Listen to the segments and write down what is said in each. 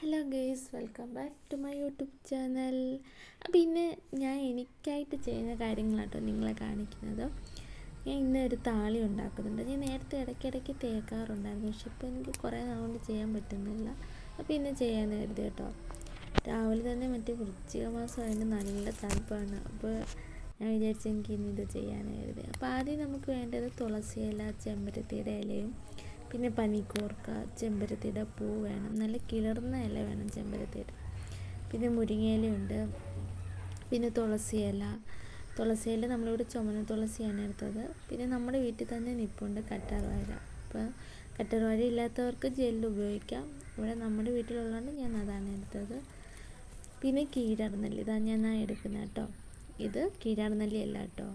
Hello guys welcome back to my YouTube channel അപ്പോൾ ഇന്ന് ഞാൻ എനിക്കായിട്ട് ചെയ്യുന്ന കാര്യങ്ങളാട്ടോ നിങ്ങളെ കാണിക്കുന്നത്. ഞാൻ ഇന്ന് ഒരു താളി ഉണ്ടാക്കുന്നുണ്ട്. ഞാൻ നേരത്തെ ഇടയ്ക്കിടയ്ക്ക് തേക്കാറുണ്ടായിരുന്നു. പക്ഷെ ഇപ്പോൾ എനിക്ക് കുറേ നാളുകൊണ്ട് ചെയ്യാൻ പറ്റുന്നില്ല. അപ്പോൾ ഇന്ന് ചെയ്യാൻ കരുതി കേട്ടോ. രാവിലെ തന്നെ മറ്റേ വൃശ്ചിക മാസം അതിന്റെ നല്ല തണുപ്പാണ്. അപ്പോൾ ഞാൻ വിചാരിച്ചു എനിക്ക് ഇന്ന് ഇത് ചെയ്യാൻ കരുതി. അപ്പോൾ ആദ്യം നമുക്ക് വേണ്ടത് തുളസിയില ചെമ്പരത്തിയുടെ ഇലയും പിന്നെ പനിക്കൂർക്ക ചെമ്പരത്തിയുടെ പൂ വേണം. നല്ല കിളർന്ന ഇല വേണം ചെമ്പരത്തിയുടെ. പിന്നെ മുരിങ്ങയിലയുണ്ട്. പിന്നെ തുളസി ഇല. തുളസി ഇല നമ്മളിവിടെ ചുമന്ന തുളസിയാണ് എടുത്തത്. പിന്നെ നമ്മുടെ വീട്ടിൽ തന്നെ നിപ്പുണ്ട് കറ്റാർവാഴ. അപ്പോൾ കറ്റാർവാഴ ഇല്ലാത്തവർക്ക് ജെല്ല് ഉപയോഗിക്കാം. ഇവിടെ നമ്മുടെ വീട്ടിലുള്ളതുകൊണ്ട് ഞാൻ അതാണ് എടുത്തത്. പിന്നെ കീഴാർനെല്ലി ഇതാണ് ഞാൻ എടുക്കുന്നത് കേട്ടോ. ഇത് കീഴാർനെല്ലി അല്ല കേട്ടോ.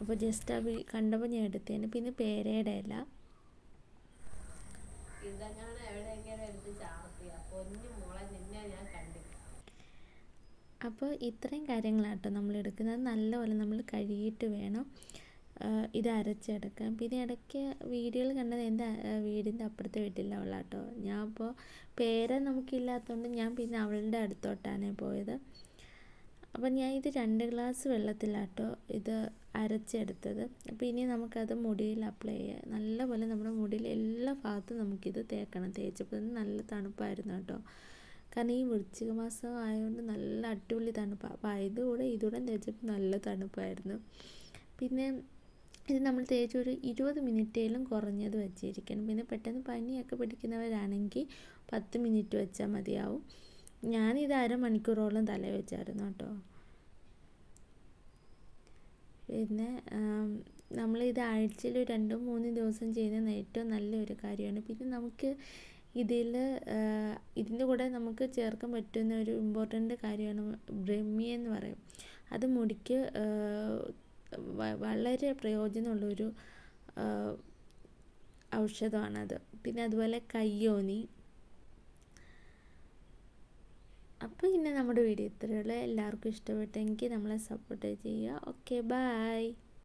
അപ്പോൾ ജസ്റ്റ് ആ കണ്ടപ്പോൾ ഞാൻ എടുത്തതിന്. പിന്നെ പേരയുടെ ഇല. നിന്നെ ഞാൻ അപ്പോൾ ഇത്രയും കാര്യങ്ങളാട്ടോ നമ്മൾ എടുക്കുന്നത്. നല്ലപോലെ നമ്മൾ കഴുകിയിട്ട് വേണം ഇത് അരച്ചെടുക്കാൻ. പിന്നെ ഇടയ്ക്ക് വീഡിയോയിൽ കണ്ടത് എന്റെ വീടിന്റെ അപ്പുറത്തെ വീട്ടിലെ അവളാട്ടോ. ഞാൻ അപ്പോൾ പേരെ നമുക്കില്ലാത്തതുകൊണ്ട് ഞാൻ പിന്നെ അവളുടെ അടുത്തോട്ടാണ് പോയത്. അപ്പം ഞാൻ ഇത് രണ്ട് ഗ്ലാസ് വെള്ളത്തിലാട്ടോ ഇത് അരച്ചെടുത്തത്. അപ്പോൾ ഇനി നമുക്കത് മുടിയിൽ അപ്ലൈ ചെയ്യാം. നല്ലപോലെ നമ്മുടെ മുടിയിൽ എല്ലാ ഭാഗത്തും നമുക്കിത് തേക്കണം. തേച്ചപ്പോൾ നല്ല തണുപ്പായിരുന്നു കേട്ടോ. കാരണം ഈ വൃശ്ചിക മാസം ആയതുകൊണ്ട് നല്ല അടിപൊളി തണുപ്പാണ് അപ്പോൾ ഇതുകൂടെ ഇതുകൂടെ തേച്ചപ്പോൾ നല്ല തണുപ്പായിരുന്നു. പിന്നെ ഇത് നമ്മൾ തേച്ച് ഒരു ഇരുപത് മിനിറ്റേലും കുറഞ്ഞത് വെച്ചിരിക്കണം. പിന്നെ പെട്ടെന്ന് പനിയൊക്കെ പിടിക്കുന്നവരാണെങ്കിൽ പത്ത് മിനിറ്റ് വെച്ചാൽ മതിയാവും. ഞാനിത് അരമണിക്കൂറോളം തല വെച്ചായിരുന്നു കേട്ടോ. പിന്നെ നമ്മളിത് ആഴ്ചയിൽ രണ്ടും മൂന്ന് ദിവസം ചെയ്യുന്നത് ഏറ്റവും നല്ലൊരു കാര്യമാണ്. പിന്നെ നമുക്ക് ഇതിൽ ഇതിന്റെ കൂടെ നമുക്ക് ചേർക്കാൻ പറ്റുന്ന ഒരു ഇമ്പോർട്ടന്റ് കാര്യമാണ് ബ്രഹ്മി എന്ന് പറയും. അത് മുടിക്ക് വളരെ പ്രയോജനമുള്ളൊരു ഔഷധമാണത്. പിന്നെ അതുപോലെ കയ്യോന്നി. അപ്പോൾ ഇന്ന് നമ്മുടെ വീഡിയോ ഇത്രയുള്ള എല്ലാവർക്കും ഇഷ്ടപ്പെട്ടെങ്കിൽ നമ്മളെ സപ്പോർട്ട് ചെയ്യുക. Okay bye